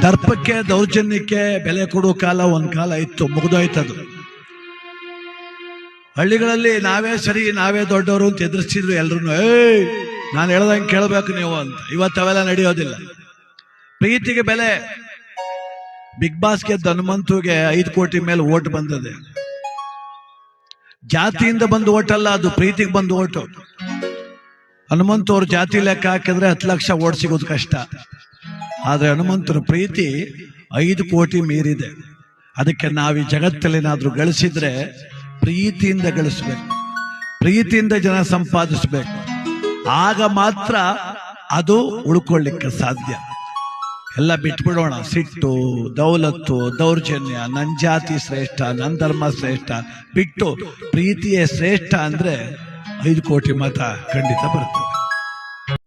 ದರ್ಪಕ್ಕೆ ದೌರ್ಜನ್ಯಕ್ಕೆ ಬೆಲೆ ಕೊಡೋ ಕಾಲ ಒಂದ್ ಕಾಲ ಇತ್ತು ಮುಗ್ದೋಯ್ತದು ಹಳ್ಳಿಗಳಲ್ಲಿ ನಾವೇ ಸರಿ, ನಾವೇ ದೊಡ್ಡವರು ಅಂತ ಎದುರಿಸಿದ್ರು ಎಲ್ರು ಏಯ್, ನಾನು ಹೇಳ್ದಂಗೆ ಕೇಳಬೇಕು ನೀವು ಅಂತ. ಇವತ್ತು ಅವೆಲ್ಲ ನಡೆಯೋದಿಲ್ಲ. ಪ್ರೀತಿಗೆ ಬೆಲೆ. ಬಿಗ್ ಬಾಸ್ಗೆ ಹನುಮಂತುಗೆ ಐದು ಕೋಟಿ ಮೇಲೆ ಓಟ್ ಬಂದದೆ. ಜಾತಿಯಿಂದ ಬಂದು ಓಟ್ ಅಲ್ಲ ಅದು ಪ್ರೀತಿಗೆ ಬಂದು ಓಟು. ಹನುಮಂತು ಅವ್ರ ಜಾತಿ ಲೆಕ್ಕ ಹಾಕಿದ್ರೆ ಹತ್ತು ಲಕ್ಷ ಓಟ್ ಸಿಗೋದು ಕಷ್ಟ. ಆದ್ರೆ ಹನುಮಂತನ ಪ್ರೀತಿ ಐದು ಕೋಟಿ ಮೀರಿದೆ. ಅದಕ್ಕೆ ನಾವು ಈ ಜಗತ್ತಲ್ಲೇನಾದರೂ ಗಳಿಸಿದ್ರೆ ಪ್ರೀತಿಯಿಂದ ಗಳಿಸ್ಬೇಕು. ಪ್ರೀತಿಯಿಂದ ಜನ ಸಂಪಾದಿಸ್ಬೇಕು. ಆಗ ಮಾತ್ರ ಅದು ಉಳ್ಕೊಳ್ಳಿಕ್ಕೆ ಸಾಧ್ಯ. ಎಲ್ಲ ಬಿಟ್ಬಿಡೋಣ. ಸಿಟ್ಟು, ದೌಲತ್ತು, ದೌರ್ಜನ್ಯ ನನ್ನ ಜಾತಿ ಶ್ರೇಷ್ಠ ನನ್ನ ಧರ್ಮ ಶ್ರೇಷ್ಠ. ಬಿಟ್ಟು ಪ್ರೀತಿಯೇ ಶ್ರೇಷ್ಠ ಅಂದ್ರೆ ಐದು ಕೋಟಿ ಮತ ಖಂಡಿತ ಬರ್ತದೆ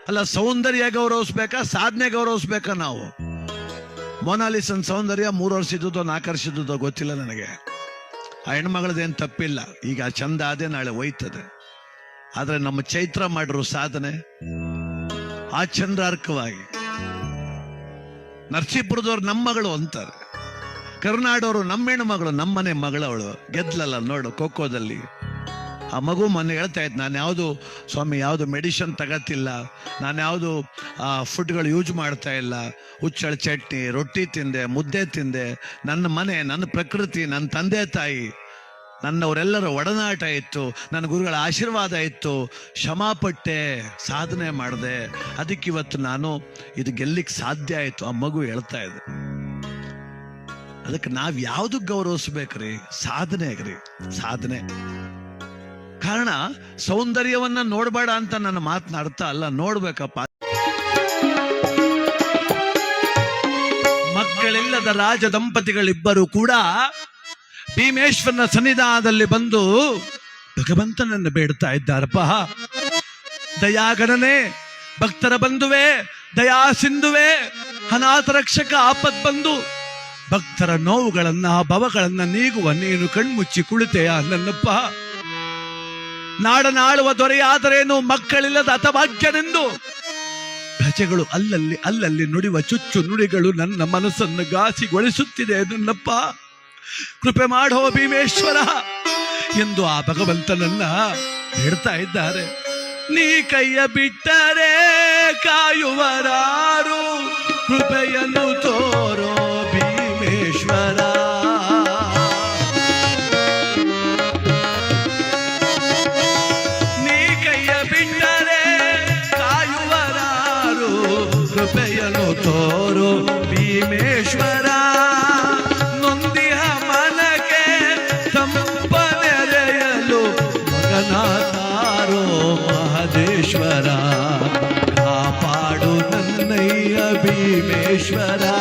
ಅಲ್ಲ, ಸೌಂದರ್ಯ ಗೌರವಿಸ್ಬೇಕಾ? ಸಾಧನೆ ಗೌರವಿಸ್ಬೇಕಾ ನಾವು? ಮೊನಾಲಿಸನ್ ಸೌಂದರ್ಯ ಮೂರು ವರ್ಷ ಇದ್ದದೋ ನಾಲ್ಕು ಗೊತ್ತಿಲ್ಲ ನನಗೆ. ಆ ಹೆಣ್ಮಗಳದೇನು ತಪ್ಪಿಲ್ಲ. ಈಗ ಚಂದ ಅದೇ ನಾಳೆ ಒಯ್ತದೆ ಆದರೆ ನಮ್ಮ ಚೈತ್ರ ಮಾಡಿರೋ ಸಾಧನೆ, ಆ ಚಂದ್ರಾರ್ಕವಾಗಿ. ನರಸೀಪುರದವ್ರು ನಮ್ಮ ಮಗಳು ಅಂತಾರೆ. ಕರುನಾಡವರು ನಮ್ಮ ಹೆಣ್ಮಗಳು, ನಮ್ಮನೆ ಮಗಳವಳು. ಗೆದ್ಲಲ್ಲ ನೋಡು ಖೋಖೋದಲ್ಲಿ ಆ ಮಗು ಮೊನ್ನೆ ಹೇಳ್ತಾ ಇತ್ತು, ನಾನು ಯಾವುದು, ಸ್ವಾಮಿ, ಯಾವುದು ಮೆಡಿಷನ್ ತಗತ್ತಿಲ್ಲ ನಾನು ಯಾವುದು ಫುಡ್ಗಳು ಯೂಸ್ ಮಾಡ್ತಾ ಇಲ್ಲ. ಹುಚ್ಚಳ ಚಟ್ನಿ, ರೊಟ್ಟಿ ತಿಂದೆ, ಮುದ್ದೆ ತಿಂದೆ. ನನ್ನ ಮನೆ, ನನ್ನ ಪ್ರಕೃತಿ, ನನ್ನ ತಂದೆ ತಾಯಿ, ನನ್ನವರೆಲ್ಲರ ಒಡನಾಟ ಇತ್ತು, ನನ್ನ ಗುರುಗಳ ಆಶೀರ್ವಾದ ಇತ್ತು. ಕ್ಷಮಾಪಟ್ಟೆ ಸಾಧನೆ ಮಾಡಿದೆ. ಅದಕ್ಕೆ ಇವತ್ತು ನಾನು ಇದು ಗೆಲ್ಲಿಕ್ ಸಾಧ್ಯ ಆಯ್ತು, ಆ ಮಗು ಹೇಳ್ತಾ ಇದೆ ಅದಕ್ಕೆ ನಾವು ಯಾವ್ದು ಗೌರವಿಸ್ಬೇಕ್ರಿ? ಸಾಧನೆಗ್ರಿ, ಸಾಧನೆ. ಕಾರಣ ಸೌಂದರ್ಯವನ್ನ ನೋಡ್ಬೇಡ ಅಂತ ನನ್ನ ಮಾತನಾಡ್ತಾ ಅಲ್ಲ. ನೋಡ್ಬೇಕಪ್ಪ. ಮಕ್ಕಳಿಲ್ಲದ ರಾಜ ದಂಪತಿಗಳಿಬ್ಬರು ಕೂಡ ಭೀಮೇಶ್ವರನ ಸನ್ನಿಧಾನದಲ್ಲಿ ಬಂದು ಭಗವಂತನನ್ನು ಬೇಡ್ತಾ ಇದ್ದಾರಪ್ಪ. ದಯಾಗಣನೆ, ಭಕ್ತರ ಬಂಧುವೆ ದಯಾ ಸಿಂಧುವೆ ಅನಾಥ ರಕ್ಷಕ ಆಪತ್ ಬಂದು ಭಕ್ತರ ನೋವುಗಳನ್ನ ಭವಗಳನ್ನ ನೀಗುವ, ನೀನು ಕಣ್ಮುಚ್ಚಿ ಕುಳಿತೆಯ ನನ್ನಪ್ಪ. ನಾಡನಾಳುವ ದೊರೆಯಾದರೇನು ಮಕ್ಕಳಿಲ್ಲದ ಹತಭಾಗ್ಯನೆಂದು. ಪ್ರಜೆಗಳು ಅಲ್ಲಲ್ಲಿ ಅಲ್ಲಲ್ಲಿ ನುಡಿವ ಚುಚ್ಚು ನುಡಿಗಳು ನನ್ನ ಮನಸ್ಸನ್ನು ಘಾಸಿಗೊಳಿಸುತ್ತಿದೆ ನನ್ನಪ್ಪ. ಕೃಪೆ ಮಾಡೋ ಭೀಮೇಶ್ವರ ಎಂದು ಆ ಭಗವಂತನನ್ನ ಹೇಳ್ತಾ ಇದ್ದಾರೆ. ನೀ ಕೈಯ ಬಿಟ್ಟರೆ ಕಾಯುವರಾರು ಕೃಪೆಯನ್ನು ಭೀಮೇಶ್ವರ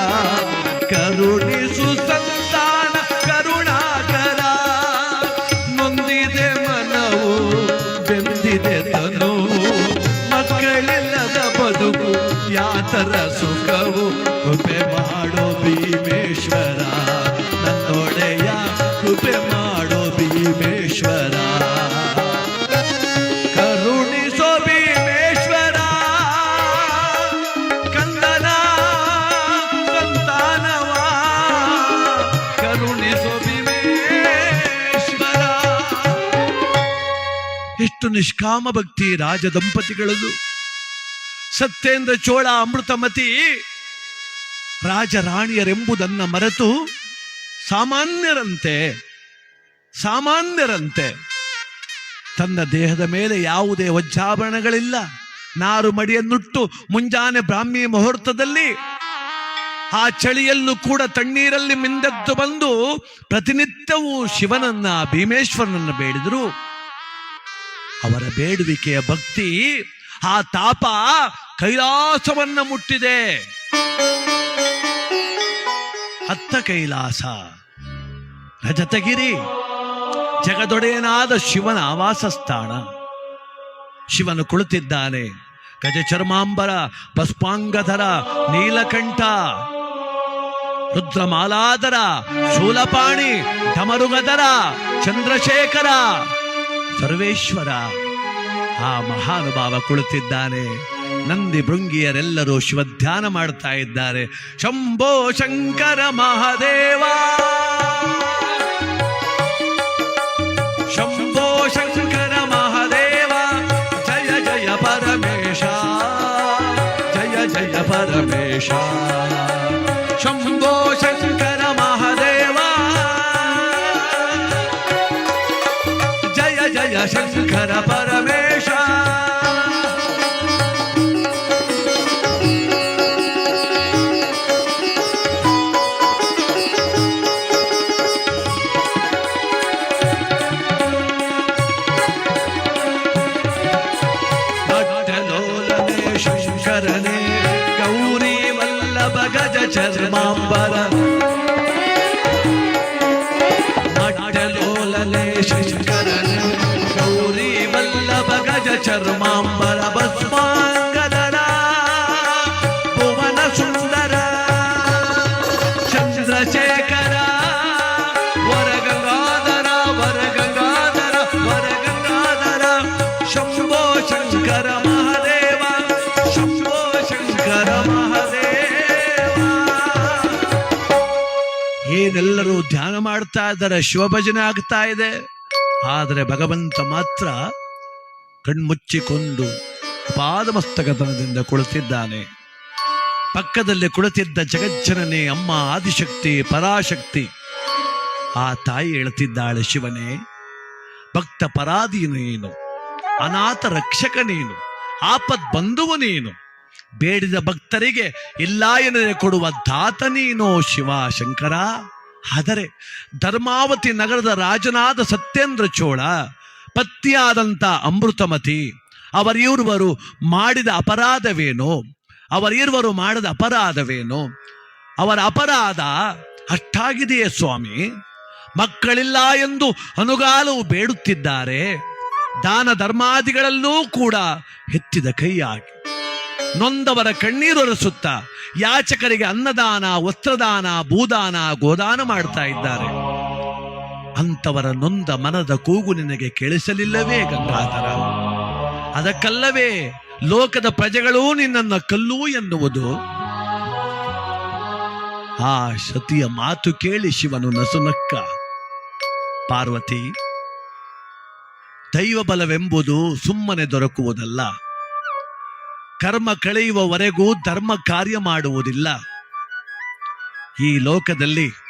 ನಿಷ್ಕಾಮ ಭಕ್ತಿ ರಾಜ ದಂಪತಿಗಳದು ಸತ್ಯೇಂದ್ರ ಚೋಳ ಅಮೃತಮತಿ ರಾಜರಾಣಿಯರೆಂಬುದನ್ನ ಮರೆತು ಸಾಮಾನ್ಯರಂತೆ ಸಾಮಾನ್ಯರಂತೆ ತನ್ನ ದೇಹದ ಮೇಲೆ ಯಾವುದೇ ವಜ್ರಾಭರಣಗಳಿಲ್ಲ. ನಾರು ಮಡಿಯನ್ನುಟ್ಟು ಮುಂಜಾನೆ ಬ್ರಾಹ್ಮಿ ಮುಹೂರ್ತದಲ್ಲಿ ಆ ಚಳಿಯಲ್ಲೂ ಕೂಡ ತಣ್ಣೀರಲ್ಲಿ ಮಿಂದೆದ್ದು ಬಂದು ಪ್ರತಿನಿತ್ಯವೂ ಶಿವನನ್ನ ಭೀಮೇಶ್ವರನನ್ನ ಬೇಡಿದರು. ಅವರ ಬೇಡುವಿಕೆಯ ಭಕ್ತಿ, ಆ ತಾಪ ಕೈಲಾಸವನ್ನ ಮುಟ್ಟಿದೆ. ಹತ್ತ ಕೈಲಾಸ, ರಜತಗಿರಿ, ಜಗದೊಡೆಯನಾದ ಶಿವನ ಆವಾಸ ಸ್ಥಾನ. ಶಿವನು ಕುಳಿತಿದ್ದಾನೆ ಗಜ ಚರ್ಮಾಂಬರ ಪಸ್ಪಾಂಗಧರ, ನೀಲಕಂಠ, ರುದ್ರಮಾಲಾಧರ, ಶೂಲಪಾಣಿ ಧಮರುಗಧರ ಚಂದ್ರಶೇಖರ. ಸರ್ವೇಶ್ವರ. ಆ ಮಹಾನುಭಾವ ಕುಳಿತಿದ್ದಾನೆ. ನಂದಿ ಭೃಂಗಿಯರೆಲ್ಲರೂ ಶಿವಧ್ಯಾನ ಮಾಡ್ತಾ ಇದ್ದಾರೆ. ಶಂಭೋ ಶಂಕರ ಮಹಾದೇವ. ಶಂಭೋ ಶಂಕರ ಮಹಾದೇವ. ಜಯ ಜಯ ಪರಮೇಶ. ಜಯ ಜಯ ಪರಮೇಶ. ಶಂಭೋ ಶಂಕರ ಜಯ ಜಯ ಶಂಕರ ಪರಮೇಶ ಭಕ್ತಲೋಲನೆ ಶಂಕರನೆ ಗೌರಿ ಚರ್ಮಾಂಬರ ಭಸ್ಮಾಂಗದರ ಭುವನ ಸುಂದರ ಚಂದ್ರಶೇಖರ, ವರಗಂಗಾಧರ ವರಗಂಗಾಧರ ವರಗಂಗಾಧರ, ಶಂಭೋ ಶಂಕರ ಮಹಾದೇವ, ಶಂಭೋ ಶಂಕರ ಮಹಾದೇವ. ಏನೆಲ್ಲರೂ ಧ್ಯಾನ ಮಾಡ್ತಾ ಇದ್ದಾರೆ, ಶಿವಭಜನೆ ಆಗ್ತಾ ಇದೆ. ಆದರೆ ಭಗವಂತ ಮಾತ್ರ ಕಣ್ಮುಚ್ಚಿಕೊಂಡು ಪಾದಮಸ್ತಕತನದಿಂದ ಕುಳಿತಿದ್ದಾನೆ. ಪಕ್ಕದಲ್ಲಿ ಕುಳಿತಿದ್ದ ಜಗಜ್ಜನನೇ, ಅಮ್ಮ ಆದಿಶಕ್ತಿ, ಪರಾಶಕ್ತಿ. ಆ ತಾಯಿ ಹೇಳ್ತಿದ್ದಾಳೆ ಶಿವನೇ, ಭಕ್ತ ಪರಾಧಿ ನೀನು, ಅನಾಥ ರಕ್ಷಕ ನೀನು ಆಪತ್ ಬಂಧುವು ನೀನು, ಬೇಡಿದ ಭಕ್ತರಿಗೆ ಇಲ್ಲ ಎನ್ನದೆ ಕೊಡುವ ದಾತ ನೀನೋ ಶಿವ ಶಂಕರ. ಆದರೆ ಧರ್ಮಾವತಿ ನಗರದ ರಾಜನಾದ ಸತ್ಯೇಂದ್ರ ಚೋಳ ಪತ್ನಿಯಾದಂಥ ಅಮೃತಮತಿ ಅವರಿರುವರು ಮಾಡಿದ ಅಪರಾಧವೇನು? ಅವರಿರುವರು ಮಾಡಿದ ಅಪರಾಧವೇನು? ಅವರ ಅಪರಾಧ ಅಷ್ಟಾಗಿದೆಯೇ ಸ್ವಾಮಿ? ಮಕ್ಕಳಿಲ್ಲ ಎಂದು ಅನುಗಾಲವು ಬೇಡುತ್ತಿದ್ದಾರೆ. ದಾನ ಧರ್ಮಾದಿಗಳಲ್ಲೂ ಕೂಡ ಎತ್ತಿದ ಕೈಯಾಗಿ. ನೊಂದವರ ಕಣ್ಣೀರೊರೆಸುತ್ತ ಯಾಚಕರಿಗೆ ಅನ್ನದಾನ, ವಸ್ತ್ರದಾನ, ಭೂದಾನ, ಗೋದಾನ ಮಾಡ್ತಾ ಇದ್ದಾರೆ. ಅಂತವರ ನೊಂದ ಮನದ ಕೂಗು ನಿನಗೆ ಕೇಳಿಸಲಿಲ್ಲವೇ, ಗಂಗಾಧರ? ಅದಕ್ಕಲ್ಲವೇ ಲೋಕದ ಪ್ರಜೆಗಳೂ ನಿನ್ನನ್ನು ಕಲ್ಲು ಎನ್ನುವುದು. ಆ ಸತಿಯ ಮಾತು ಕೇಳಿ ಶಿವನು ನಸುನಕ್ಕ ಪಾರ್ವತಿ ದೈವ ಬಲವೆಂಬುದು ಸುಮ್ಮನೆ ದೊರಕುವುದಲ್ಲ. ಕರ್ಮ ಕಳೆಯುವವರೆಗೂ ಧರ್ಮ ಕಾರ್ಯ ಮಾಡುವುದಿಲ್ಲ. ಈ ಲೋಕದಲ್ಲಿ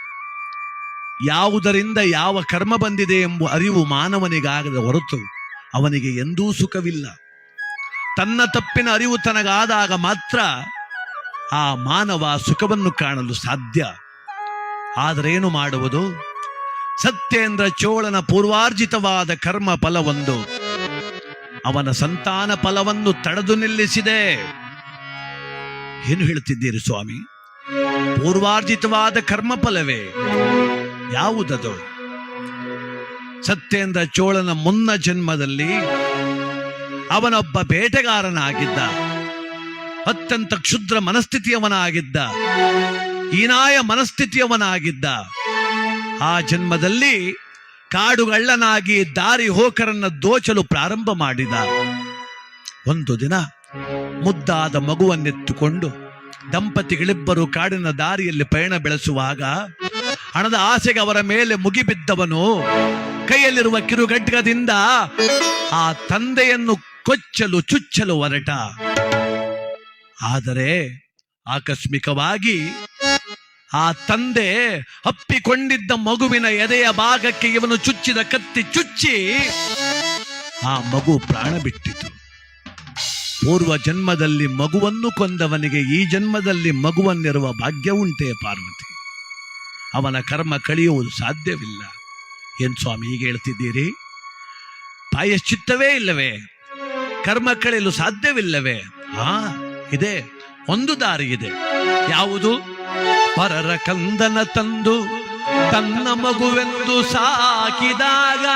ಯಾವುದರಿಂದ ಯಾವ ಕರ್ಮ ಬಂದಿದೆ ಎಂಬ ಅರಿವು ಮಾನವನಿಗಾಗದ ಹೊರತು ಅವನಿಗೆ ಎಂದೂ ಸುಖವಿಲ್ಲ. ತನ್ನ ತಪ್ಪಿನ ಅರಿವು ತನಗಾದಾಗ ಮಾತ್ರ ಆ ಮಾನವ ಸುಖವನ್ನು ಕಾಣಲು ಸಾಧ್ಯ. ಆದರೇನು ಮಾಡುವುದು? ಸತ್ಯೇಂದ್ರ ಚೋಳನ ಪೂರ್ವಾರ್ಜಿತವಾದ ಕರ್ಮ ಫಲವೊಂದು. ಅವನ ಸಂತಾನ ಫಲವನ್ನು ತಡೆದು ನಿಲ್ಲಿಸಿದೆ. ಏನು ಹೇಳ್ತಿದ್ದೀರಿ ಸ್ವಾಮಿ? ಪೂರ್ವಾರ್ಜಿತವಾದ ಕರ್ಮ ಫಲವೇ? ಯಾವುದದು. ಸತ್ಯೇಂದ್ರ ಚೋಳನ ಮುನ್ನ ಜನ್ಮದಲ್ಲಿ ಅವನೊಬ್ಬ ಬೇಟೆಗಾರನಾಗಿದ್ದ, ಅತ್ಯಂತ ಕ್ಷುದ್ರ ಮನಸ್ಥಿತಿಯವನಾಗಿದ್ದ, ಹೀನಾಯ ಮನಸ್ಥಿತಿಯವನಾಗಿದ್ದ, ಆ ಜನ್ಮದಲ್ಲಿ ಕಾಡುಗಳ್ಳನಾಗಿ ದಾರಿ ಹೋಕರನ್ನ ದೋಚಲು ಪ್ರಾರಂಭ ಮಾಡಿದ. ಒಂದು ದಿನ ಮುದ್ದಾದ ಮಗುವನ್ನೆತ್ತುಕೊಂಡು ದಂಪತಿಗಳಿಬ್ಬರು ಕಾಡಿನ ದಾರಿಯಲ್ಲಿ ಪಯಣ ಬೆಳೆಸುವಾಗ ಹಣದ ಆಸೆಗೆ ಅವರ ಮೇಲೆ ಮುಗಿಬಿದ್ದವನು, ಕೈಯಲ್ಲಿರುವ ಕಿರುಗಡ್ಗದಿಂದ ಆ ತಂದೆಯನ್ನು ಕೊಚ್ಚಲು ಚುಚ್ಚಲು ಹೊರಟ. ಆದರೆ ಆಕಸ್ಮಿಕವಾಗಿ ಆ ತಂದೆ ಅಪ್ಪಿಕೊಂಡಿದ್ದ ಮಗುವಿನ ಎದೆಯ ಭಾಗಕ್ಕೆ ಇವನು ಚುಚ್ಚಿದ ಕತ್ತಿ ಚುಚ್ಚಿ ಆ ಮಗು ಪ್ರಾಣ ಬಿಟ್ಟಿತು. ಪೂರ್ವ ಜನ್ಮದಲ್ಲಿ ಮಗುವನ್ನು ಕೊಂದವನಿಗೆ ಈ ಜನ್ಮದಲ್ಲಿ ಮಗುವನ್ನಿರುವ ಭಾಗ್ಯ ಉಂಟೆ ಪಾರ್ವತಿ. ಅವನ ಕರ್ಮ ಕಳೆಯುವುದು ಸಾಧ್ಯವಿಲ್ಲ. ಏನು ಸ್ವಾಮಿ ಈಗ ಹೇಳ್ತಿದ್ದೀರಿ? ಪ್ರಾಯಶ್ಚಿತ್ತವೇ ಇಲ್ಲವೇ? ಕರ್ಮ ಕಳೆಯಲು ಸಾಧ್ಯವಿಲ್ಲವೇ? ಆ, ಇದೆ. ಒಂದು ದಾರಿ ಇದೆ. ಯಾವುದು? ಪರರ ಕಂದನ ತಂದು ತನ್ನ ಮಗುವೆಂದು ಸಾಕಿದಾಗ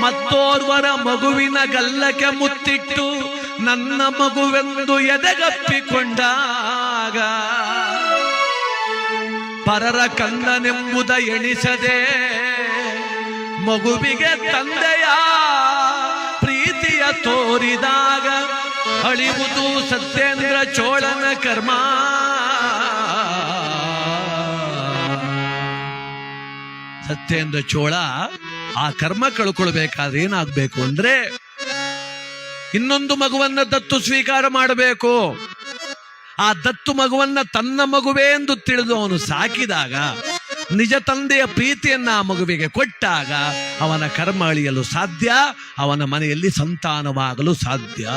ಮತ್ತೋರ್ವರ ಮಗುವಿನ ಗಲ್ಲಕ್ಕೆ ಮುತ್ತಿಟ್ಟು ನನ್ನ ಮಗುವೆಂದು ಎದೆಗಪ್ಪಿಕೊಂಡಾಗ ಪರರ ಕಂದನೆಂಬುದ ಎಣಿಸದೆ ಮಗುವಿಗೆ ತಂದೆಯ ಪ್ರೀತಿಯ ತೋರಿದಾಗ ಅಳಿವುದು ಸತ್ಯೇಂದ್ರ ಚೋಳನ ಕರ್ಮ. ಸತ್ಯೇಂದ್ರ ಚೋಳ ಆ ಕರ್ಮ ಕಳ್ಕೊಳ್ಬೇಕಾದ್ರೆ ಏನಾಗಬೇಕು ಅಂದ್ರೆ ಇನ್ನೊಂದು ಮಗುವನ್ನ ದತ್ತು ಸ್ವೀಕಾರ ಮಾಡಬೇಕು. ಆ ದತ್ತು ಮಗುವನ್ನ ತನ್ನ ಮಗುವೇ ಎಂದು ತಿಳಿದು ಅವನು ಸಾಕಿದಾಗ, ನಿಜ ತಂದೆಯ ಪ್ರೀತಿಯನ್ನ ಆ ಮಗುವಿಗೆ ಕೊಟ್ಟಾಗ ಅವನ ಕರ್ಮ ಅಳಿಯಲು ಸಾಧ್ಯ, ಅವನ ಮನೆಯಲ್ಲಿ ಸಂತಾನವಾಗಲು ಸಾಧ್ಯ.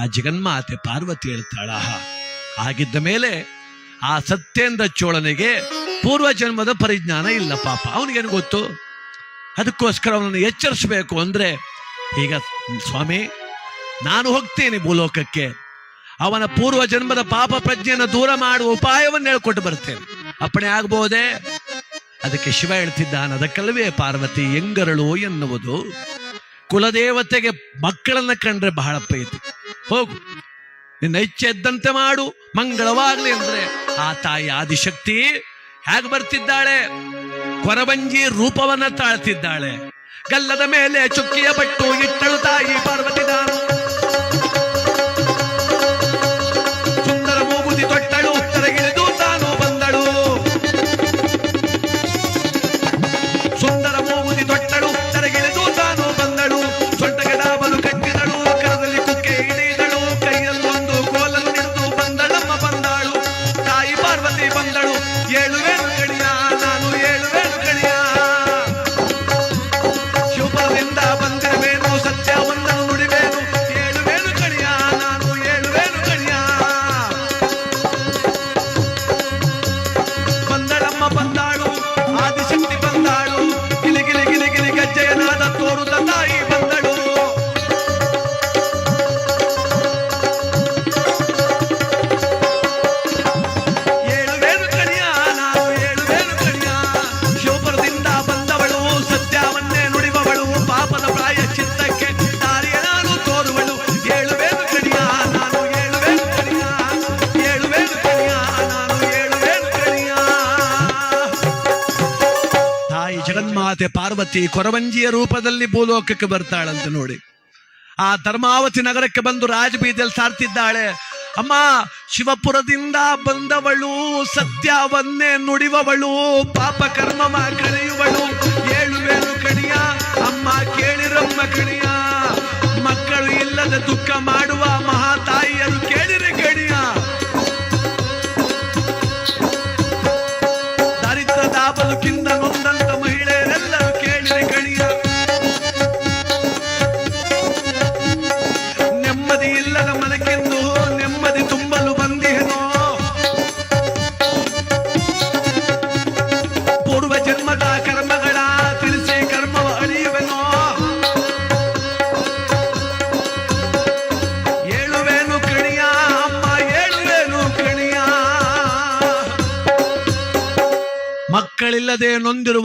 ಆ ಜಗನ್ಮಾತೆ ಪಾರ್ವತಿ ಹೇಳ್ತಾಳ ಆಗಿದ್ದ ಮೇಲೆ ಆ ಸತ್ಯೇಂದ್ರ ಚೋಳನಿಗೆ ಪೂರ್ವ ಜನ್ಮದ ಪರಿಜ್ಞಾನ ಇಲ್ಲ ಪಾಪ. ಅವನಿಗೇನು ಗೊತ್ತು? ಅದಕ್ಕೋಸ್ಕರ ಅವನನ್ನು ಎಚ್ಚರಿಸಬೇಕು ಅಂದ್ರೆ, ಈಗ ಸ್ವಾಮಿ, ನಾನು ಹೋಗ್ತೇನೆ ಭೂಲೋಕಕ್ಕೆ. ಅವನ ಪೂರ್ವ ಜನ್ಮದ ಪಾಪ ಪ್ರಜ್ಞೆಯನ್ನು ದೂರ ಮಾಡುವ ಉಪಾಯವನ್ನು ಹೇಳ್ಕೊಟ್ಟು ಬರ್ತೇನೆ ಅಪ್ಪಣೆ ಆಗ್ಬೋದೇ ಅದಕ್ಕೆ ಶಿವ ಹೇಳ್ತಿದ್ದಾನ, ಅದಕ್ಕಲ್ಲವೇ ಪಾರ್ವತಿ ಎಂಗರಳು ಎನ್ನುವುದು. ಕುಲದೇವತೆಗೆ ಮಕ್ಕಳನ್ನ ಕಂಡ್ರೆ ಬಹಳ ಪ್ರೀತಿ. ಹೋಗು, ನಿನ್ನ ಇಚ್ಛೆ ಇದ್ದಂತೆ ಮಾಡು, ಮಂಗಳವಾಗ್ಲಿ ಅಂದ್ರೆ. ಆ ತಾಯಿ ಆದಿಶಕ್ತಿ ಹೇಗೆ ಬರ್ತಿದ್ದಾಳೆ? ಕೊರವಂಜಿ ರೂಪವನ್ನ ತಾಳ್ತಿದ್ದಾಳೆ. ಗಲ್ಲದ ಮೇಲೆ ಚುಕ್ಕಿಯ ಬಟ್ಟು ಇಟ್ಟಳು ತಾಯಿ ಪಾರ್ವತಿ ಪಾರ್ವತಿ ಕೊರವಂಜಿಯ ರೂಪದಲ್ಲಿ ಭೂಲೋಕಕ್ಕೆ ಬರ್ತಾಳಂತ ನೋಡಿ. ಆ ಧರ್ಮಾವತಿ ನಗರಕ್ಕೆ ಬಂದು ರಾಜಬೀದಿಯಲ್ಲಿ ಸಾರ್ತಿದ್ದಾಳೆ. ಅಮ್ಮ, ಶಿವಪುರದಿಂದ ಬಂದವಳು, ಸತ್ಯವನ್ನೇ ನುಡಿವವಳು, ಪಾಪ ಕರ್ಮ ಕಳೆಯುವಳು ಏಳುವೇನು ಕಣಿಯ, ಅಮ್ಮ ಕೇಳಿರಮ್ಮ ಕಣಿಯ, ಮಕ್ಕಳು ಇಲ್ಲದ ದುಃಖ ಮಾಡುವ ಮಹಾತಾಯಿಯರು ಕೇಳಿರೆ ಕಣಿಯ. ದಾರಿದ್ರ ಬದುಕಿಂದ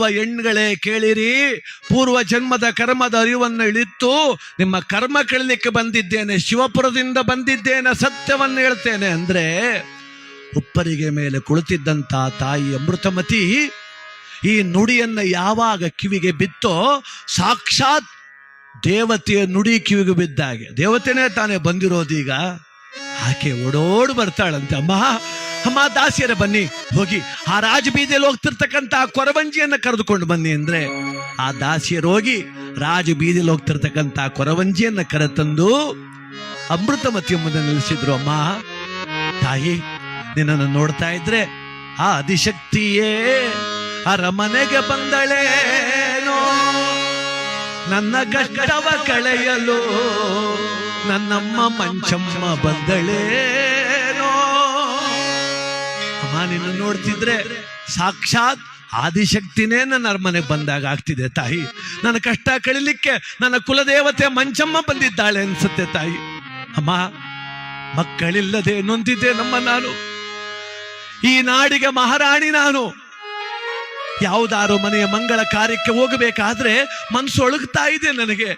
ಹೆಣ್ಗಳೇ ಕೇಳಿರಿ. ಪೂರ್ವ ಜನ್ಮದ ಕರ್ಮದ ಅರಿವನ್ನು ಇಳಿತು ನಿಮ್ಮ ಕರ್ಮ ಕೇಳಲಿಕ್ಕೆ ಬಂದಿದ್ದೇನೆ, ಶಿವಪುರದಿಂದ ಬಂದಿದ್ದೇನೆ, ಸತ್ಯವನ್ನು ಹೇಳ್ತೇನೆ ಅಂದ್ರೆ ಉಪ್ಪರಿಗೆ ಮೇಲೆ ಕುಳಿತಿದ್ದಂತ ತಾಯಿ ಅಮೃತಮತಿ ಈ ನುಡಿಯನ್ನ ಯಾವಾಗ ಕಿವಿಗೆ ಬಿತ್ತೋ ಸಾಕ್ಷಾತ್ ದೇವತೆಯ ನುಡಿ ಕಿವಿಗೆ ಬಿದ್ದಾಗೆ. ದೇವತೆನೇ ತಾನೇ ಬಂದಿರೋದೀಗ ಆಕೆ ಓಡೋಡು ಬರ್ತಾಳಂತೆ. ಅಮ್ಮ ಅಮ್ಮ ದಾಸಿಯರ ಬನ್ನಿ. ಹೋಗಿ. ಆ ರಾಜಬೀದಿಯಲ್ಲಿ ಹೋಗ್ತಿರ್ತಕ್ಕಂತ ಆ ಕೊರವಂಜಿಯನ್ನ ಕರೆದುಕೊಂಡು ಬನ್ನಿ ಅಂದ್ರೆ ಆ ದಾಸಿಯರು ಹೋಗಿ ರಾಜ ಬೀದಿಯಲ್ಲಿ ಹೋಗ್ತಿರ್ತಕ್ಕಂತ ಆ ಕೊರವಂಜಿಯನ್ನ ಕರೆತಂದು ಅಮೃತಮತಿ ಮುಂದೆ ನಿಲ್ಲಿಸಿದ್ರು. ಅಮ್ಮ, ತಾಯಿ, ನಿನ್ನನ್ನು ನೋಡ್ತಾ ಇದ್ರೆ ಆ ಅದಿಶಕ್ತಿಯೇ ಅರಮನೆಗೆ ಬಂದಳೇನೋ? ನನ್ನ ಕಷ್ಟವ ಕಳೆಯಲು ನನ್ನಮ್ಮ ಮಂಚಮ್ಮ ಬಂದಳೇನೋ ಅಮ್ಮ ನಿನ್ನ ನೋಡ್ತಿದ್ರೆ ಸಾಕ್ಷಾತ್ ಆದಿಶಕ್ತಿನೇ ನನ್ನ ಅರಮನೆಗೆ ಬಂದಾಗ ಆಗ್ತಿದೆ ತಾಯಿ. ನನ್ನ ಕಷ್ಟ ಕಳಿಲಿಕ್ಕೆ ನನ್ನ ಕುಲದೇವತೆ ಮಂಚಮ್ಮ ಬಂದಿದ್ದಾಳೆ ಅನ್ಸುತ್ತೆ ತಾಯಿ. ಅಮ್ಮ, ಮಕ್ಕಳಿಲ್ಲದೆ ನೊಂದಿದ್ದೆ ನಮ್ಮ ನಾನು. ಈ ನಾಡಿಗೆ ಮಹಾರಾಣಿ ನಾನು. ಯಾವುದಾರು ಮನೆಯ ಮಂಗಳ ಕಾರ್ಯಕ್ಕೆ ಹೋಗಬೇಕಾದ್ರೆ ಮನಸ್ಸು ಒಳಗ್ತಾ ಇದೆ ನನಗೆ.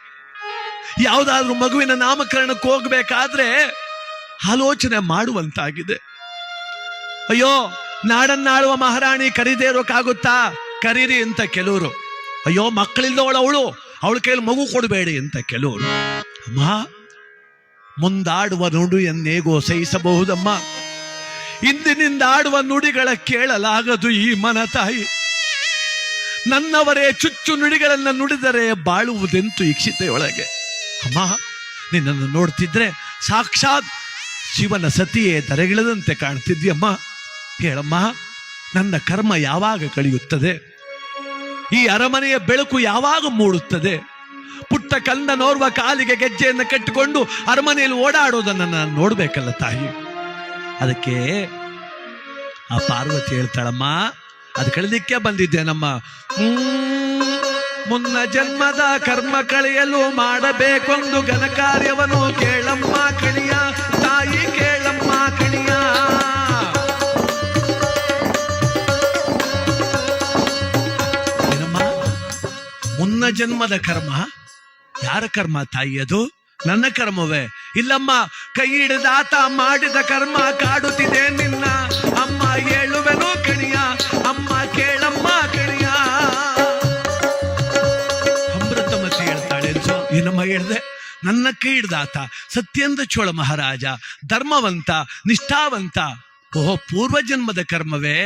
ಯಾವುದಾದ್ರೂ ಮಗುವಿನ ನಾಮಕರಣಕ್ಕೆ ಹೋಗಬೇಕಾದ್ರೆ ಆಲೋಚನೆ ಮಾಡುವಂತಾಗಿದೆ. ಅಯ್ಯೋ, ನಾಡನ್ನಾಳುವ ಮಹಾರಾಣಿ ಕರೀದೇ ಇರೋಕ್ಕಾಗುತ್ತಾ ಕರೀರಿ ಅಂತ ಕೆಲವರು ಅಯ್ಯೋ ಮಕ್ಕಳಿಲ್ದವಳು ಅವಳು ಅವಳ. ಕೈಲಿ ಮಗು ಕೊಡಬೇಡಿ ಅಂತ ಕೆಲವರು ಅಮ್ಮ, ಮುಂದಾಡುವ ನುಡಿಯನ್ನೇಗೋ ಸಹಿಸಬಹುದಮ್ಮ? ಇಂದಿನಿಂದ ಆಡುವ ನುಡಿಗಳ ಕೇಳಲಾಗದು ಈ ಮನ ತಾಯಿ. ನನ್ನವರೇ ಚುಚ್ಚು ನುಡಿಗಳನ್ನ ನುಡಿದರೆ ಬಾಳುವುದೆಂತು ಇಕ್ಷಿತೆಯೊಳಗೆ ಅಮ್ಮ, ನಿನ್ನನ್ನು ನೋಡ್ತಿದ್ರೆ ಸಾಕ್ಷಾತ್ ಶಿವನ ಸತಿಯೇ ತರೆಗಿಳದಂತೆ ಕಾಣ್ತಿದ್ಯಮ್ಮ. ಹೇಳಮ್ಮ ನನ್ನ ಕರ್ಮ ಯಾವಾಗ ಕಳೆಯುತ್ತದೆ? ಈ ಅರಮನೆಯ ಬೆಳಕು ಯಾವಾಗ ಮೂಡುತ್ತದೆ? ಪುಟ್ಟ ಕಂದನೋರ್ವ ಕಾಲಿಗೆ ಗೆಜ್ಜೆಯನ್ನು ಕಟ್ಟಿಕೊಂಡು ಅರಮನೆಯಲ್ಲಿ ಓಡಾಡೋದನ್ನು ನಾನು ನೋಡ್ಬೇಕಲ್ಲ ತಾಯಿ. ಅದಕ್ಕೆ ಆ ಪಾರ್ವತಿ ಹೇಳ್ತಾಳಮ್ಮ, ಅದು ಕಳೆದಿಕ್ಕೆ ಬಂದಿದ್ದೆ ನಮ್ಮ ಮುನ್ನ ಜನ್ಮದ ಕರ್ಮ ಕಳೆಯಲು ಮಾಡಬೇಕೊಂದು ಘನ ಕಾರ್ಯವನ್ನು ಕೇಳಮ್ಮ ಮುನ್ನ ಜನ್ಮದ ಕರ್ಮ? ಯಾರ ಕರ್ಮ ತಾಯಿ ಅದು? ನನ್ನ ಕರ್ಮವೇ? ಇಲ್ಲಮ್ಮ, ಕೈ ಹಿಡಿದಾತ ಮಾಡಿದ ಕರ್ಮ ಕಾಡುತ್ತಿದೆ ನಿನ್ನ. ಅಮ್ಮ ಹೇಳುವೆನು ಕಣಿಯ, ಅಮ್ಮ ಕೇಳಮ್ಮ ಕಣಿಯ. ಅಮೃತಮತಿ ಹೇಳ್ತಾಳೆ ಅನ್ಸೋ ಏನಮ್ಮ ಹೇಳ್ದೆ? ನನ್ನ ಕೈ ಹಿಡ್ದಾತ ಸತ್ಯೇಂದ್ರ ಚೋಳ ಮಹಾರಾಜ, ಧರ್ಮವಂತ, ನಿಷ್ಠಾವಂತ. ಓಹೋ, ಪೂರ್ವ ಜನ್ಮದ ಕರ್ಮವೇ?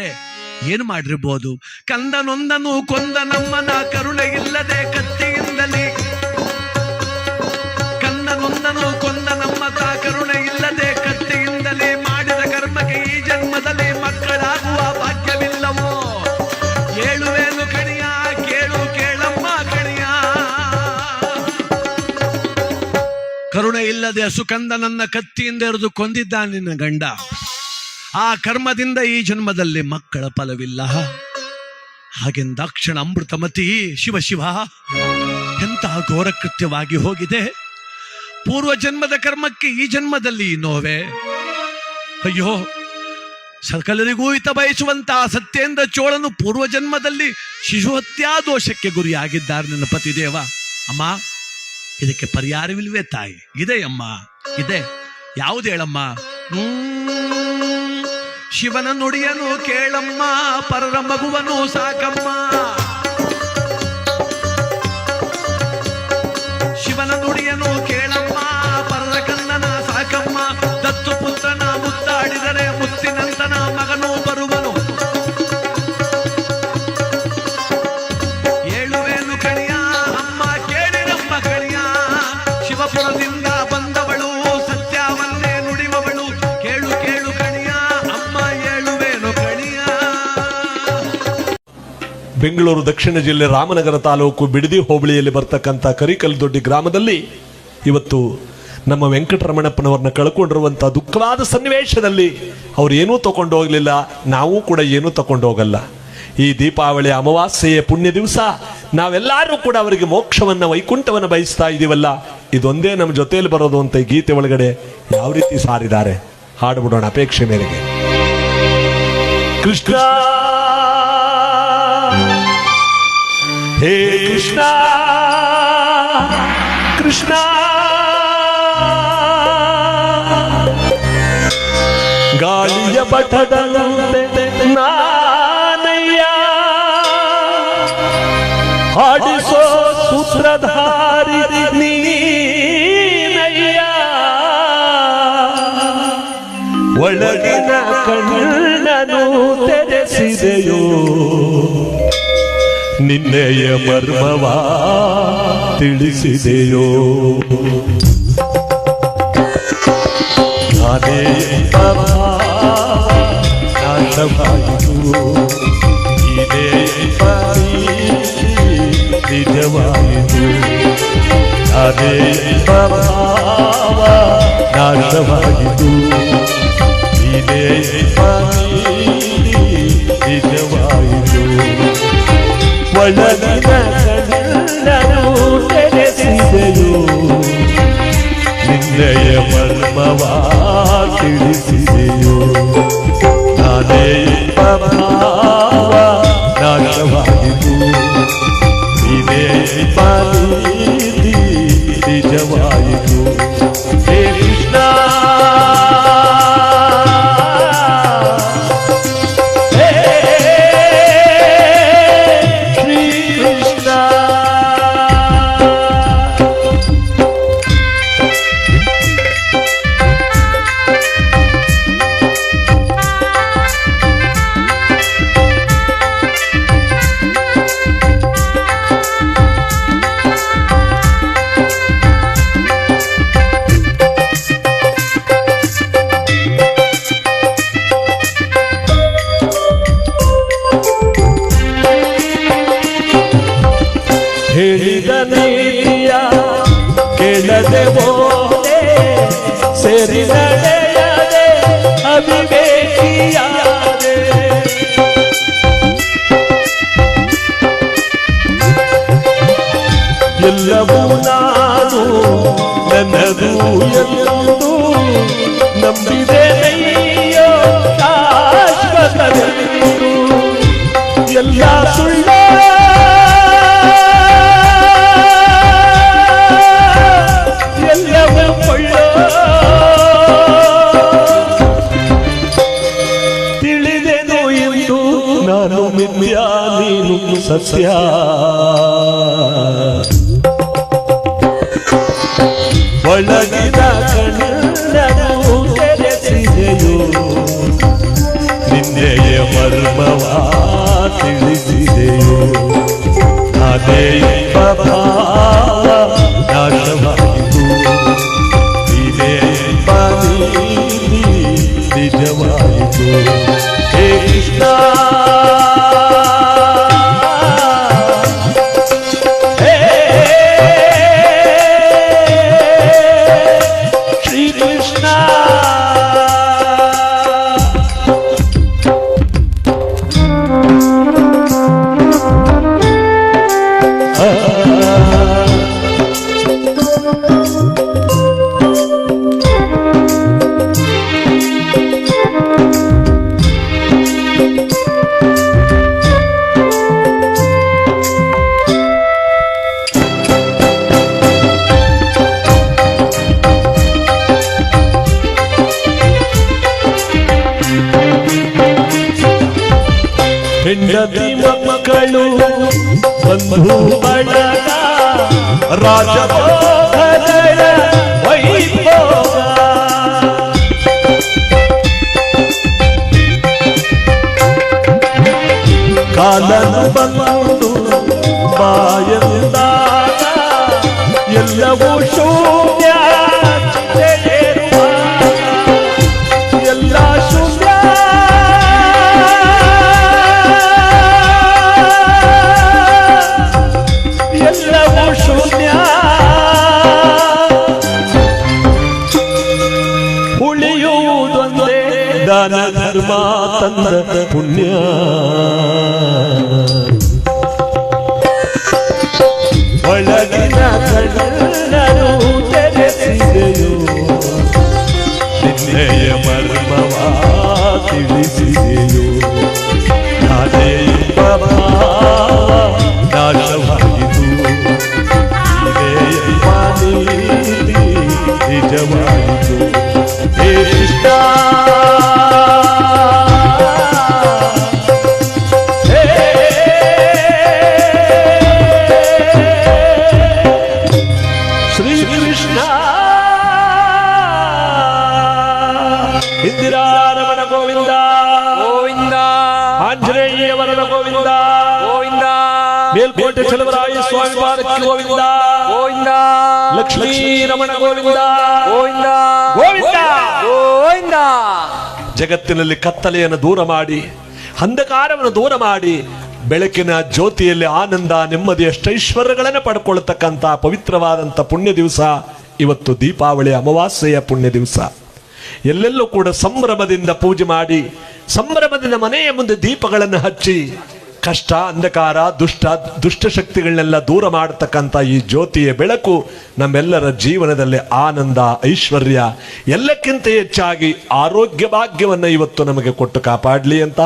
ಏನು ಮಾಡಿರ್ಬೋದು? ಕಂದನೊಂದನು ಕೊಂದ ನಮ್ಮನ ಕರುಣೆ ಇಲ್ಲದೆ ಕತ್ತಿಯಿಂದಲೇ. ಕಂದನೊಂದನು ಕೊಂದ ನಮ್ಮ ಕರುಣೆ ಇಲ್ಲದೆ ಕತ್ತಿಯಿಂದಲೇ. ಮಾಡಿದ ಕರ್ಮಕ್ಕೆ ಈ ಜನ್ಮದಲ್ಲಿ ಮಕ್ಕಳಾಗುವ ಭಾಗ್ಯವಿಲ್ಲವೋ? ಹೇಳುವೇನು ಕಣಿಯ, ಕೇಳು ಕೇಳಮ್ಮ ಕಣಿಯ. ಕರುಣೆ ಇಲ್ಲದೆ ಸುಕಂದ ನನ್ನ ಕತ್ತಿಯಿಂದ ಎರೆದು ಕೊಂದಿದ್ದ ನಿನ್ನ ಗಂಡ. ಆ ಕರ್ಮದಿಂದ ಈ ಜನ್ಮದಲ್ಲಿ ಮಕ್ಕಳ ಫಲವಿಲ್ಲ. ಹಾಗೆಂದಾಕ್ಷಣ ಅಮೃತಮತಿ ಶಿವ ಶಿವ ಎಂತಹ ಘೋರ ಕೃತ್ಯವಾಗಿ ಹೋಗಿದೆ. ಪೂರ್ವ ಜನ್ಮದ ಕರ್ಮಕ್ಕೆ ಈ ಜನ್ಮದಲ್ಲಿ ನೋವೆ. ಅಯ್ಯೋ ಸಕಲರಿಗೂ ಹಿತ ಬಯಸುವಂತಹ ಸತ್ಯೇಂದ್ರ ಚೋಳನು ಪೂರ್ವ ಜನ್ಮದಲ್ಲಿ ಶಿಶು ಹತ್ಯಾ ದೋಷಕ್ಕೆ ಗುರಿಯಾಗಿದ್ದಾರೆ ನನ್ನ ಪತಿದೇವ. ಅಮ್ಮ ಇದಕ್ಕೆ ಪರಿಹಾರವಿಲ್ವೇ ತಾಯಿ? ಇದೆ ಅಮ್ಮ ಇದೆ. ಯಾವುದು ಹೇಳಮ್ಮ? ಹ್ಮ್, ಶಿವನ ನುಡಿಯನು ಕೇಳಮ್ಮ ಪರರ ಮಗುವನು ಸಾಕಮ್ಮ. ಶಿವನ ನುಡಿಯನು ಕೇಳಮ್ಮ, ಪರರ ಕನ್ನನ ಸಾಕಮ್ಮ. ದತ್ತು ಪುತ್ರನ ಮುತ್ತಾಡಿದರೆ ಮುತ್ತಿನಂತನ ಮಗನು ಬರುವನು ಬೆಂಗಳೂರು ದಕ್ಷಿಣ ಜಿಲ್ಲೆ ರಾಮನಗರ ತಾಲೂಕು ಬಿಡದಿ ಹೋಬಳಿಯಲ್ಲಿ ಬರ್ತಕ್ಕಂಥ ಕರಿಕಲ್ದೊಡ್ಡಿ ಗ್ರಾಮದಲ್ಲಿ ಇವತ್ತು ನಮ್ಮ ವೆಂಕಟರಮಣಪ್ಪನವ್ರನ್ನ ಕಳ್ಕೊಂಡಿರುವಂತಹ ದುಃಖವಾದ ಸನ್ನಿವೇಶದಲ್ಲಿ ಅವ್ರು ಏನೂ ತಗೊಂಡು ಹೋಗಲಿಲ್ಲ, ನಾವು ಕೂಡ ಏನೂ ತಗೊಂಡು ಹೋಗಲ್ಲ. ಈ ದೀಪಾವಳಿ ಅಮಾವಾಸ್ಯೆಯ ಪುಣ್ಯ ದಿವಸ, ನಾವೆಲ್ಲರೂ ಕೂಡ ಅವರಿಗೆ ಮೋಕ್ಷವನ್ನ, ವೈಕುಂಠವನ್ನು ಬಯಸ್ತಾ ಇದೀವಲ್ಲ. ಇದೊಂದೇ ನಮ್ಮ ಜೊತೆಯಲ್ಲಿ ಬರೋದು ಅಂತ ಈ ಗೀತೆ ಒಳಗಡೆ ಯಾವ ರೀತಿ ಸಾರಿದ್ದಾರೆ. ಹಾಡುಬಿಡೋಣ ಅಪೇಕ್ಷೆ ಮೇರೆಗೆ. ಕೃಷ್ಣ ಹೇ ಕೃಷ್ಣ ಕೃಷ್ಣ. ಗಾಳಿಯ ಪಠದಂತೆ ನಾನಯ್ಯ. ಹಾಡಿಸೋ ಸೂತ್ರಧಾರಿ ನೀನಯ್ಯ. ಒಳಗಿನ ಕಣ್ಣನು ತೆರೆಸಿದೆಯೋ. ನಿನ್ನೆಯ ಮರ್ಮವ ತಿಳಿಸಿದೆಯೋ? ನಾನೇ ನಾಶವಾಯಿತು ಇದೇ ಪರಿ ನಿಜವಾಯಿತು ನಾನೇ ಪ್ರಭಾವ ನಾಶವಾಯಿತು ಇದೇ ಒಳಗಿನ ಸತ್ಯ ಕಾಲನು ಬಂದು ಬಾಯಂದಾಗ ಎಲ್ಲವೂ ಶೂನ್ಯ. ಎಲ್ಲ ಶೂನ್ಯ. ಎಲ್ಲವೂ ಶೂನ್ಯ. ಉಳಿಯುವುದೊಂದೇ ದಾನ ಧರ್ಮ ತಂದ ಪುಣ್ಯ. ನಿನ್ನೆಯ ಮರ್ಮವ ಗೋವಿಂದ. ಗೋವಿಂದ. ಲಕ್ಷ್ಮೀ ರಮಣ ಗೋವಿಂದ. ಗೋವಿಂದ. ಗೋವಿಂದ. ಗೋವಿಂದ. ಜಗತ್ತಿನಲ್ಲಿ ಕತ್ತಲೆಯನ್ನು ದೂರ ಮಾಡಿ ಅಂಧಕಾರವನ್ನು ದೂರ ಮಾಡಿ ಬೆಳಕಿನ ಜ್ಯೋತಿಯಲ್ಲಿ ಆನಂದ ನೆಮ್ಮದಿ ಅಷ್ಟೈಶ್ವರ್ಯಗಳನ್ನು ಪಡ್ಕೊಳ್ತಕ್ಕಂಥ ಪವಿತ್ರವಾದಂಥ ಪುಣ್ಯ ದಿವಸ ಇವತ್ತು ದೀಪಾವಳಿ ಅಮಾವಾಸ್ಯೆಯ ಪುಣ್ಯ ದಿವಸ. ಎಲ್ಲೆಲ್ಲೂ ಕೂಡ ಸಂಭ್ರಮದಿಂದ ಪೂಜೆ ಮಾಡಿ ಸಂಭ್ರಮದಿಂದ ಮನೆಯ ಮುಂದೆ ದೀಪಗಳನ್ನು ಹಚ್ಚಿ ಕಷ್ಟ, ಅಂಧಕಾರ, ದುಷ್ಟ ದುಷ್ಟಶಕ್ತಿಗಳನ್ನೆಲ್ಲ ದೂರ ಮಾಡತಕ್ಕಂಥ ಈ ಜ್ಯೋತಿಯ ಬೆಳಕು ನಮ್ಮೆಲ್ಲರ ಜೀವನದಲ್ಲಿ ಆನಂದ, ಐಶ್ವರ್ಯ, ಎಲ್ಲಕ್ಕಿಂತ ಹೆಚ್ಚಾಗಿ ಆರೋಗ್ಯ, ಭಾಗ್ಯವನ್ನು ಇವತ್ತು ನಮಗೆ ಕೊಟ್ಟು ಕಾಪಾಡಲಿ ಅಂತ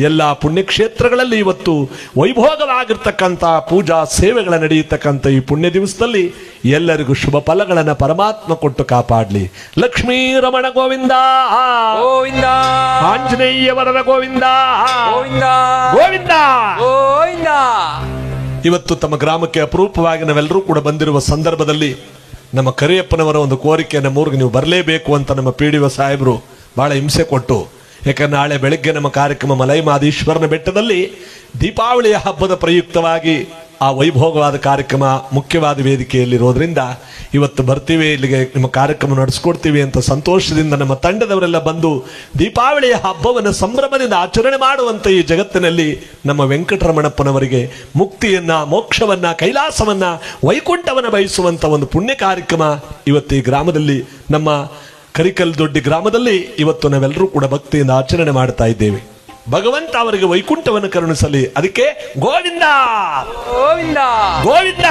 ಎಲ್ಲ ಪುಣ್ಯಕ್ಷೇತ್ರಗಳಲ್ಲಿ ಇವತ್ತು ವೈಭೋಗವಾಗಿರ್ತಕ್ಕಂಥ ಪೂಜಾ ಸೇವೆಗಳ ನಡೆಯತಕ್ಕಂಥ ಈ ಪುಣ್ಯ ದಿವಸದಲ್ಲಿ ಎಲ್ಲರಿಗೂ ಶುಭ ಫಲಗಳನ್ನು ಪರಮಾತ್ಮ ಕೊಟ್ಟು ಕಾಪಾಡಲಿ. ಲಕ್ಷ್ಮೀ ರಮಣ ಗೋವಿಂದ. ಗೋವಿಂದ. ಆಂಜನೇಯವರನ ಗೋವಿಂದ. ಗೋವಿಂದ. ಗೋವಿಂದ. ಗೋವಿಂದ. ಇವತ್ತು ತಮ್ಮ ಗ್ರಾಮಕ್ಕೆ ಅಪರೂಪವಾಗಿ ನಾವೆಲ್ಲರೂ ಕೂಡ ಬಂದಿರುವ ಸಂದರ್ಭದಲ್ಲಿ ನಮ್ಮ ಕರಿಯಪ್ಪನವರ ಒಂದು ಕೋರಿಕೆಯನ್ನು ಮೂರ್ಗೆ ನೀವು ಬರಲೇಬೇಕು ಅಂತ ನಮ್ಮ ಪಿ ಡಿ ಒ ಸಾಹೇಬರು ಬಹಳ ಹಿಂಸೆ ಕೊಟ್ಟು ಯಾಕಂದ್ರೆ ನಾಳೆ ಬೆಳಗ್ಗೆ ನಮ್ಮ ಕಾರ್ಯಕ್ರಮ ಮಲೈ ಮಾದೇಶ್ವರನ ಬೆಟ್ಟದಲ್ಲಿ ದೀಪಾವಳಿಯ ಹಬ್ಬದ ಪ್ರಯುಕ್ತವಾಗಿ ಆ ವೈಭೋಗವಾದ ಕಾರ್ಯಕ್ರಮ ಮುಖ್ಯವಾದ ವೇದಿಕೆಯಲ್ಲಿರೋದ್ರಿಂದ ಇವತ್ತು ಬರ್ತೀವಿ, ಇಲ್ಲಿಗೆ ನಿಮ್ಮ ಕಾರ್ಯಕ್ರಮ ನಡೆಸ್ಕೊಡ್ತೀವಿ ಅಂತ ಸಂತೋಷದಿಂದ ನಮ್ಮ ತಂಡದವರೆಲ್ಲ ಬಂದು ದೀಪಾವಳಿಯ ಹಬ್ಬವನ್ನು ಸಂಭ್ರಮದಿಂದ ಆಚರಣೆ ಮಾಡುವಂತ ಈ ಜಗತ್ತಿನಲ್ಲಿ ನಮ್ಮ ವೆಂಕಟರಮಣಪ್ಪನವರಿಗೆ ಮುಕ್ತಿಯನ್ನ, ಮೋಕ್ಷವನ್ನ, ಕೈಲಾಸವನ್ನ, ವೈಕುಂಠವನ್ನ ಬಯಸುವಂತ ಒಂದು ಪುಣ್ಯ ಕಾರ್ಯಕ್ರಮ ಇವತ್ತು ಈ ಗ್ರಾಮದಲ್ಲಿ ನಮ್ಮ ಕರಿಕಲ್ ದೊಡ್ಡಿ ಗ್ರಾಮದಲ್ಲಿ ಇವತ್ತು ನಾವೆಲ್ಲರೂ ಕೂಡ ಭಕ್ತಿಯಿಂದ ಆಚರಣೆ ಮಾಡ್ತಾ ಇದ್ದೇವೆ. ಭಗವಂತ ಅವರಿಗೆ ವೈಕುಂಠವನ್ನು ಕರುಣಿಸಲಿ. ಅದಕ್ಕೆ ಗೋವಿಂದ! ಗೋವಿಂದ! ಗೋವಿಂದ!